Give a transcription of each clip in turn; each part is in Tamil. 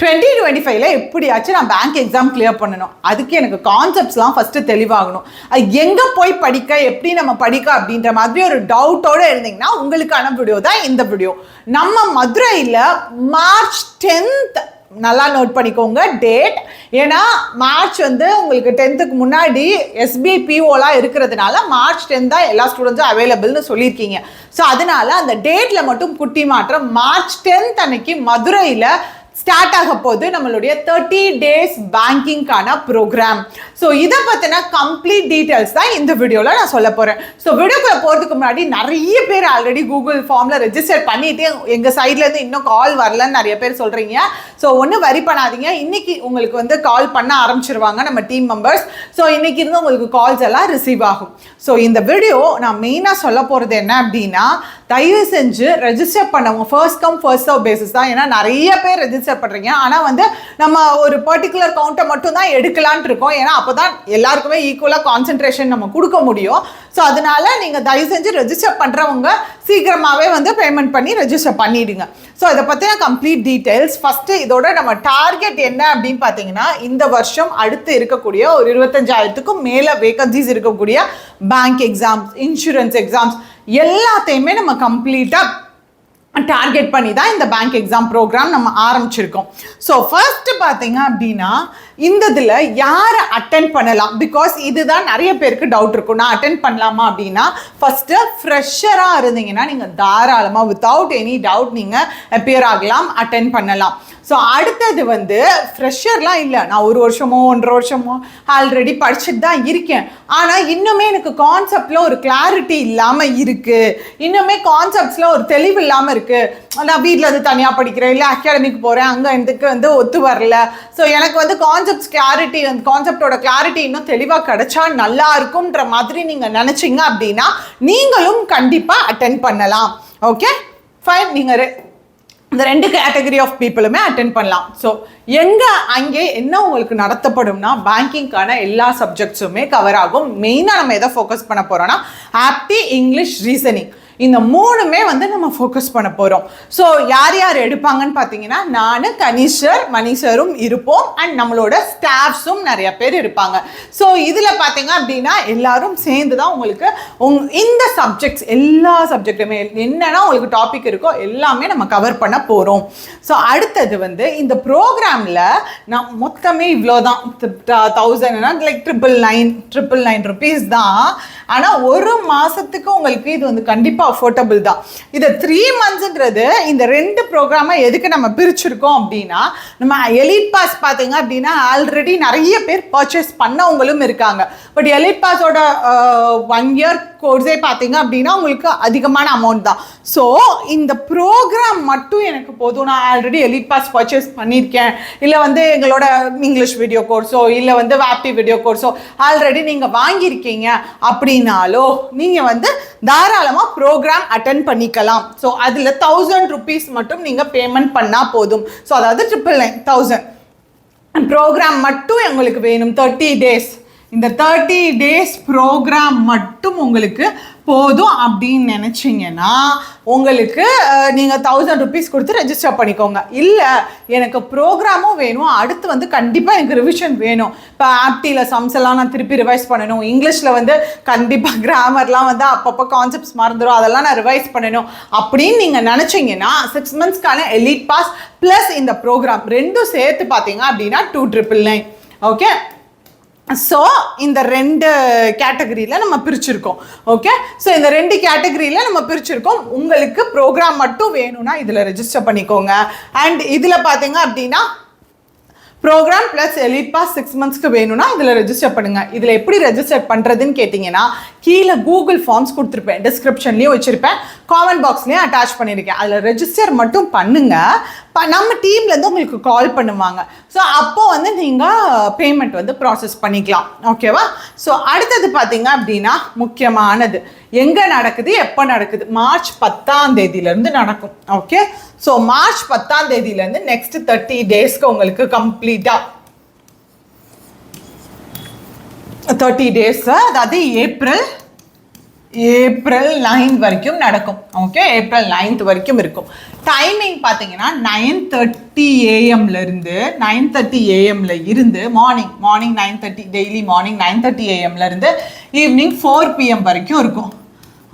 டுவெண்ட்டி டுவெண்ட்டி ஃபைவ்ல எப்படியாச்சும் நான் பேங்க் எக்ஸாம் கிளியர் பண்ணணும். அதுக்கு எனக்கு கான்செப்ட்ஸ்லாம் ஃபஸ்ட்டு தெளிவாகணும். அது எங்கே போய் படிக்க எப்படி நம்ம படிக்க அப்படின்ற மாதிரி ஒரு டவுட்டோடு இருந்தீங்கன்னா உங்களுக்கான வீடியோ தான் இந்த வீடியோ நம்ம மதுரையில் மார்ச் டென்த் நல்லா நோட் பண்ணிக்கோங்க டேட் ஏன்னா மார்ச் வந்து உங்களுக்கு டென்த்துக்கு முன்னாடி எஸ்பிஐ பிஓலாம் இருக்கிறதுனால மார்ச் டென்த் தான் எல்லா ஸ்டூடெண்ட்ஸும் அவைலபிள்னு சொல்லியிருக்கீங்க. ஸோ அதனால அந்த டேட்டில் மட்டும் குட்டி மாற்றம் மார்ச் டென்த் அன்னைக்கு மதுரையில் ஸ்டார்ட் ஆக போது நம்மளுடைய தேர்ட்டி டேஸ் பேங்கிங்கான ப்ரோக்ராம் ஸோ இதை பற்றின கம்ப்ளீட் டீட்டெயில்ஸ் தான் இந்த வீடியோவில் நான் சொல்ல போகிறேன் ஸோ வீடியோக்குள்ள போகிறதுக்கு முன்னாடி நிறைய பேர் ஆல்ரெடி கூகுள் ஃபார்மில் ரெஜிஸ்டர் பண்ணிட்டு எங்கள் சைட்லேருந்து இன்னும் கால் வரலன்னு நிறைய பேர் சொல்கிறீங்க ஸோ ஒன்றும் வரி பண்ணாதீங்க. இன்னைக்கு உங்களுக்கு வந்து கால் பண்ண ஆரம்பிச்சிருவாங்க நம்ம டீம் மெம்பர்ஸ் ஸோ இன்றைக்கி இருந்து உங்களுக்கு கால்ஸ் எல்லாம் ரிசீவ் ஆகும். ஸோ இந்த வீடியோ நான் மெயினாக சொல்ல போகிறது என்ன அப்படின்னா தயவு செஞ்சு ரெஜிஸ்டர் பண்ணவங்க first come first serve basis தான். ஏன்னா நிறைய பேர் ரெஜிஸ்டர் பண்ணுறீங்க ஆனால் வந்து நம்ம ஒரு பர்டிகுலர் கவுண்ட்டை மட்டும் தான் எடுக்கலான்ட்டு இருக்கோம். ஏன்னா அப்போ தான் எல்லாருக்குமே ஈக்குவலாக கான்சென்ட்ரேஷன் நம்ம கொடுக்க முடியும். ஸோ அதனால நீங்கள் தயவு செஞ்சு ரெஜிஸ்டர் பண்ணுறவங்க சீக்கிரமாகவே வந்து பேமெண்ட் பண்ணி ரெஜிஸ்டர் பண்ணிவிடுங்க ஸோ இதை பற்றின கம்ப்ளீட் டீட்டெயில்ஸ் ஃபஸ்ட்டு இதோட நம்ம டார்கெட் என்ன அப்படின்னு பார்த்தீங்கன்னா இந்த வருஷம் அடுத்து இருக்கக்கூடிய ஒரு இருபத்தஞ்சாயிரத்துக்கும் மேலே வேகன்சிஸ் இருக்கக்கூடிய பேங்க் எக்ஸாம்ஸ் இன்சூரன்ஸ் எக்ஸாம்ஸ் எல்லாத்தையுமே நம்ம கம்ப்ளீட்டாக டார்கெட் பண்ணி தான் இந்த பேங்க் எக்ஸாம் ப்ரோக்ராம் நம்ம ஆரம்பிச்சிருக்கோம். ஸோ ஃபர்ஸ்ட் பார்த்தீங்க அப்படின்னா இந்த இதில் யாரை அட்டென்ட் பண்ணலாம்? பிகாஸ் இதுதான் நிறைய பேருக்கு டவுட் இருக்கும். நான் அட்டென்ட் பண்ணலாமா அப்படின்னா ஃபஸ்ட்டு ஃப்ரெஷராக இருந்தீங்கன்னா நீங்கள் தாராளமாக வித்தவுட் எனி டவுட் நீங்கள் அப்பியர் ஆகலாம் அட்டென்ட் பண்ணலாம். ஸோ அடுத்தது வந்து ஃப்ரெஷர்லாம் இல்லை. நான் ஒரு வருஷமோ ஒன்றரை வருஷமோ ஆல்ரெடி படிச்சுட்டு தான் இருக்கேன். ஆனால் இன்னுமே எனக்கு கான்செப்டில் ஒரு கிளாரிட்டி இல்லாமல் இருக்குது இன்னுமே கான்செப்ட்ஸில் ஒரு தெளிவு இல்லாமல் இருக்குது நான் வீட்டில் வந்து தனியாக படிக்கிறேன் இல்லை அகாடமிக்கு போகிறேன் அங்கே இதுக்கு வந்து ஒத்து வரல. ஸோ எனக்கு வந்து கான்செப்ட் கான்செப்ட்ஸ் கிளாரிட்டி அந்த கான்செப்டோட கிளாரிட்டி இன்னும் தெளிவாக கிடைச்சா நல்லா இருக்கும்ன்ற மாதிரி நீங்கள் நினச்சிங்க அப்படின்னா நீங்களும் கண்டிப்பாக அட்டென்ட் பண்ணலாம். ஓகே ஃபைன் நீங்கள் இந்த ரெண்டு கேட்டகரி ஆஃப் பீப்புளுமே அட்டென்ட் பண்ணலாம். ஸோ எங்கே அங்கே என்ன உங்களுக்கு நடத்தப்படும்னா பேங்கிங்க்கான எல்லா சப்ஜெக்ட்ஸுமே கவர் ஆகும். மெயினாக நம்ம எதை ஃபோக்கஸ் பண்ண போகிறோம்னா ஆப்டி இங்கிலீஷ் ரீசனிங் இந்த மூணுமே வந்து நம்ம ஃபோக்கஸ் பண்ண போகிறோம் ஸோ யார் யார் எடுப்பாங்கன்னு பார்த்தீங்கன்னா நான் கனிஷர் மணிஷரும் இருப்போம். அண்ட் நம்மளோட ஸ்டாஃப்ஸும் நிறைய பேர் இருப்பாங்க. ஸோ இதில் பார்த்தீங்க அப்படின்னா எல்லாரும் சேர்ந்து தான் உங்களுக்கு உங் இந்த சப்ஜெக்ட்ஸ் எல்லா சப்ஜெக்ட்டுமே என்னென்னா உங்களுக்கு டாபிக் இருக்கோ எல்லாமே நம்ம கவர் பண்ண போகிறோம் ஸோ அடுத்தது வந்து இந்த ப்ரோக்ராமில் நான் மொத்தமே இவ்வளோ தான் தௌசண்ட்னா like triple nine triple nine rupees தான். ஆனால் ஒரு மாதத்துக்கு உங்களுக்கு இது வந்து கண்டிப்பாக அஃபோர்டபுள் தான். இது த்ரீ மந்த்ஸுன்றது இந்த ரெண்டு ப்ரோக்ராமை எதுக்கு நம்ம பிரிச்சிருக்கோம் அப்படின்னா நம்ம எலிட் பாஸ் பார்த்தீங்க அப்படின்னா ஆல்ரெடி நிறைய பேர் பர்ச்சேஸ் பண்ணவங்களும் இருக்காங்க. பட் எலிட் பாஸோட ஒன் இயர் கோர்ஸே பார்த்தீங்க அப்படின்னா உங்களுக்கு அதிகமான அமௌண்ட் தான். ஸோ இந்த ப்ரோக்ராம் மட்டும் எனக்கு போதும். நான் ஆல்ரெடி எலிட் பாஸ் பர்ச்சேஸ் பண்ணியிருக்கேன். இல்லை வந்து எங்களோட இங்கிலீஷ் வீடியோ கோர்ஸோ இல்லை வந்து வேப்டி வீடியோ கோர்ஸோ ஆல்ரெடி நீங்கள் வாங்கியிருக்கீங்க அப்படின்னாலோ நீங்கள் வந்து தாராளமாக ப்ரோக்ராம் அட்டன் பண்ணிக்கலாம். ஸோ அதில் தௌசண்ட் ருபீஸ் மட்டும் நீங்கள் பேமெண்ட் பண்ணால் போதும். ஸோ அதாவது ட்ரிபிள் நைன் தௌசண்ட் ப்ரோக்ராம் மட்டும் எங்களுக்கு வேணும் தேர்ட்டி டேஸ் இந்த தேர்ட்டி டேஸ் ப்ரோக்ராம் மட்டும் உங்களுக்கு போதும் அப்படின்னு நினச்சிங்கன்னா உங்களுக்கு நீங்கள் தௌசண்ட் ருபீஸ் கொடுத்து ரெஜிஸ்டர் பண்ணிக்கோங்க. இல்லை எனக்கு ப்ரோக்ராமும் வேணும். அடுத்து வந்து கண்டிப்பாக எனக்கு ரிவிஷன் வேணும். இப்போ ஆப்டியில் சம்ஸ் எல்லாம் நான் திருப்பி ரிவைஸ் பண்ணணும். இங்கிலீஷில் வந்து கண்டிப்பாக கிராமர்லாம் வந்து அப்பப்போ கான்செப்ட்ஸ் மறந்துடும் அதெல்லாம் நான் ரிவைஸ் பண்ணணும். அப்படின்னு நீங்கள் நினச்சிங்கன்னா சிக்ஸ் மந்த்ஸ்க்கான எலிட் பாஸ் ப்ளஸ் இந்த ப்ரோக்ராம் ரெண்டும் சேர்த்து பார்த்தீங்க அப்படின்னா two triple nine okay so இந்த ரெண்டு கேட்டகரியில் நம்ம பிரிச்சிருக்கோம். ஓகே ஸோ இந்த ரெண்டு கேட்டகரியில் நம்ம பிரிச்சிருக்கோம். உங்களுக்கு ப்ரோக்ராம் மட்டும் வேணும்னா இதில் ரெஜிஸ்டர் பண்ணிக்கோங்க. அண்ட் இதில் பார்த்தீங்க அப்படின்னா program plus elite pass six மந்த்ஸ்க்கு வேணும்னா இதில் ரெஜிஸ்டர் பண்ணுங்கள் இதில் எப்படி ரெஜிஸ்டர் பண்ணுறதுன்னு கேட்டிங்கன்னா கீழே கூகுள் ஃபார்ம்ஸ் கொடுத்துருப்பேன் டிஸ்கிரிப்ஷன்லேயும் வச்சுருப்பேன் காமெண்ட் பாக்ஸ்லேயும் அட்டாச் பண்ணியிருக்கேன். அதில் ரெஜிஸ்டர் மட்டும் பண்ணுங்கள் ப நம்ம டீம்லேருந்து உங்களுக்கு கால் பண்ணுவாங்க. ஸோ அப்போ வந்து நீங்கள் பேமெண்ட் வந்து ப்ராசஸ் பண்ணிக்கலாம். ஓகேவா ஸோ அடுத்தது பார்த்தீங்க அப்படின்னா முக்கியமானது. எங்கே நடக்குது எப்போ நடக்குது? மார்ச் பத்தாம் தேதியிலேருந்து நடக்கும். ஓகே ஸோ மார்ச் பத்தாம் தேதியிலேருந்து நெக்ஸ்ட் தேர்ட்டி டேஸ்க்கு உங்களுக்கு கம்ப்ளீட்டாக தேர்ட்டி டேஸ் அதாவது ஏப்ரல் ஏப்ரல் நைன் வரைக்கும் நடக்கும். ஓகே ஏப்ரல் நைன்த் வரைக்கும் இருக்கும். டைமிங் பார்த்தீங்கன்னா நைன் தேர்ட்டி ஏஎம்லேருந்து நைன் தேர்ட்டி ஏஎம்ல இருந்து morning morning nine thirty daily morning nine thirty ஏஎம்லேருந்து evening four PM வரைக்கும் இருக்கும்.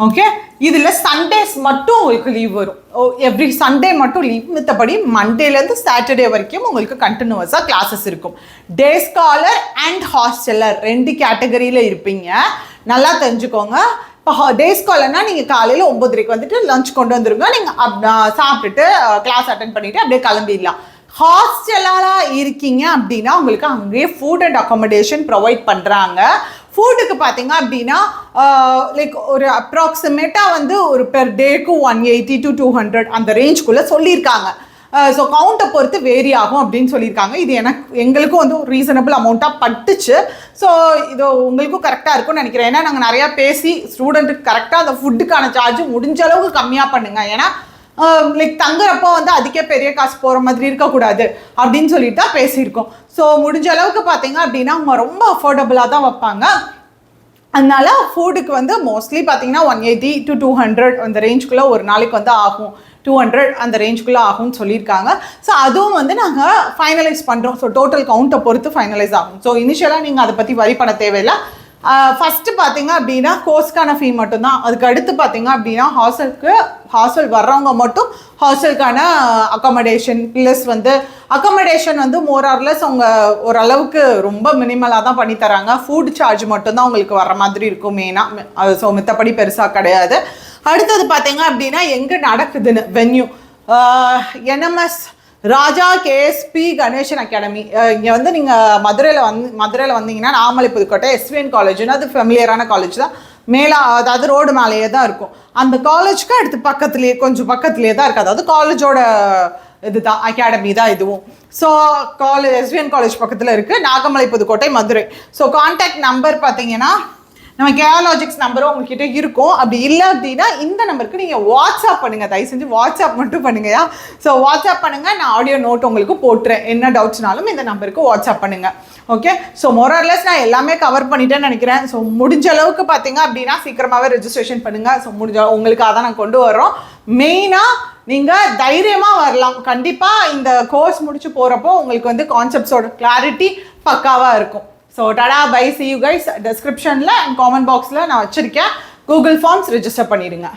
ஓகே இதில் சண்டேஸ் மட்டும் உங்களுக்கு லீவ் வரும். ஓ எவ்ரி சண்டே மட்டும் லீவ் மித்தபடி மண்டேலேருந்து சாட்டர்டே வரைக்கும் உங்களுக்கு கண்டினியூவஸாக கிளாஸஸ் இருக்கும். டே ஸ்காலர் அண்ட் ஹாஸ்டலர் ரெண்டு கேட்டகரியில் இருப்பீங்க. நல்லா தெரிஞ்சுக்கோங்க. இப்போ டே ஸ்காலர்னா நீங்கள் காலையில் ஒம்பதரைக்கு வந்துட்டு லஞ்ச் கொண்டு வந்துருங்க. நீங்கள் அப் சாப்பிட்டுட்டு கிளாஸ் அட்டன் பண்ணிவிட்டு அப்படியே கிளம்பிடலாம். ஹாஸ்டலாக இருக்கீங்க அப்படின்னா உங்களுக்கு அங்கேயே ஃபுட் அண்ட் அக்காமடேஷன் ப்ரொவைட் பண்ணுறாங்க ஃபுட்டுக்கு பார்த்தீங்க அப்படின்னா லைக் ஒரு அப்ராக்சிமேட்டாக வந்து ஒரு per take one eighty to two hundred அந்த ரேஞ்ச்குள்ளே சொல்லியிருக்காங்க. ஸோ கவுண்ட்டை பொறுத்து வேரி ஆகும் அப்படின்னு சொல்லியிருக்காங்க. இது எனக்கு எங்களுக்கும் வந்து ஒரு ரீசனபிள் அமௌண்ட்டாக பட்டுச்சு. ஸோ இது உங்களுக்கும் கரெக்டாக இருக்கும்னு நினைக்கிறேன். ஏன்னா நாங்கள் நிறையா பேசி ஸ்டூடெண்ட்டுக்கு கரெக்டாக அந்த ஃபுட்டுக்கான சார்ஜ் முடிஞ்ச அளவுக்கு கம்மியாக பண்ணுங்க. ஏன்னா லைக் தங்குறப்போ வந்து அதுக்கே பெரிய காசு போகிற மாதிரி இருக்கக்கூடாது அப்படின்னு சொல்லிட்டு தான் பேசியிருக்கோம். ஸோ முடிஞ்ச அளவுக்கு பார்த்தீங்க அப்படின்னா அவங்க ரொம்ப அஃபோர்டபுளாக தான் வைப்பாங்க. அதனால ஃபுட்டுக்கு வந்து மோஸ்ட்லி பார்த்தீங்கன்னா one eighty to two hundred அந்த ரேஞ்சுக்குள்ளே ஒரு நாளைக்கு வந்து ஆகும். டூ ஹண்ட்ரட் அந்த ரேஞ்சுக்குள்ளே ஆகும்னு சொல்லியிருக்காங்க. ஸோ அதுவும் வந்து நாங்கள் ஃபைனலைஸ் பண்ணுறோம் ஸோ டோட்டல் கவுண்ட்டை பொறுத்து ஃபைனலைஸ் ஆகும். ஸோ இனிஷியலாக நீங்கள் அதை பற்றி வரி பண்ண தேவையில்லை. ஃபஸ்ட்டு பார்த்தீங்க அப்படின்னா கோர்ஸ்க்கான ஃபீ மட்டும்தான். அதுக்கு அடுத்து பார்த்தீங்க அப்படின்னா ஹாஸ்டலுக்கு ஹாஸ்டல் வர்றவங்க மட்டும் ஹாஸ்டலுக்கான அக்காமடேஷன் ப்ளஸ் வந்து அக்காமடேஷன் வந்து மோர் ஆர்லெஸ் அவங்க ஓரளவுக்கு ரொம்ப மினிமலாக தான் பண்ணி தராங்க. ஃபுட் சார்ஜ் மட்டும்தான் உங்களுக்கு வர மாதிரி இருக்கும் மெயினாக ஸோ மித்தபடி பெருசாக கிடையாது. அடுத்தது பார்த்தீங்க அப்படின்னா எங்கே நடக்குதுன்னு venue NMS Raja KSP Ganesan academy. இங்கே வந்து நீங்கள் மதுரையில் வந்து மதுரையில் வந்தீங்கன்னா நாமலை புதுக்கோட்டை எஸ்விஎன் காலேஜ்னு அது ஃபெமிலியரான காலேஜ் தான். மேலே அதாவது ரோடு மேலேயே தான் இருக்கும். அந்த காலேஜுக்கு அடுத்து பக்கத்துலேயே கொஞ்சம் பக்கத்துலேயே தான் இருக்குது அதாவது காலேஜோட இது தான் அகாடமி தான் இதுவும். ஸோ காலேஜ் எஸ்விஎன் காலேஜ் பக்கத்தில் இருக்குது Nagamalai Pudukkottai Madurai. So contact number பார்த்தீங்கன்னா நம்ம கேலாஜிக்ஸ் நம்பரும் உங்ககிட்ட இருக்கும். அப்படி இல்லை அப்படின்னா இந்த நம்பருக்கு நீங்கள் வாட்ஸ்அப் பண்ணுங்கள் தயவு செஞ்சு வாட்ஸ்அப் மட்டும் பண்ணுங்கயா ஸோ வாட்ஸ்அப் பண்ணுங்கள் நான் ஆடியோ நோட் உங்களுக்கு போட்டுறேன். என்ன டவுட்ஸ்னாலும் இந்த நம்பருக்கு வாட்ஸ்அப் பண்ணுங்கள் ஓகே ஸோ மொரர்லெஸ் நான் எல்லாமே கவர் பண்ணிட்டேன்னு நினைக்கிறேன். ஸோ முடிஞ்ச அளவுக்கு பார்த்தீங்க அப்படின்னா சீக்கிரமாகவே ரெஜிஸ்ட்ரேஷன் பண்ணுங்கள் ஸோ முடிஞ்ச உங்களுக்கு தான் நான் கொண்டு வரோம் மெயினாக நீங்கள் தைரியமாக வரலாம். கண்டிப்பாக இந்த கோர்ஸ் முடிச்சு போகிறப்போ உங்களுக்கு வந்து கான்செப்ட்ஸோட கிளாரிட்டி பக்காவாக இருக்கும். So tata bye see you guys டிஸ்கிரிப்ஷனில் அண்ட் காமெண்ட் பாக்ஸில் நான் வச்சுருக்கேன். கூகுள் ஃபார்ம்ஸ் ரெஜிஸ்டர் பண்ணிடுங்க.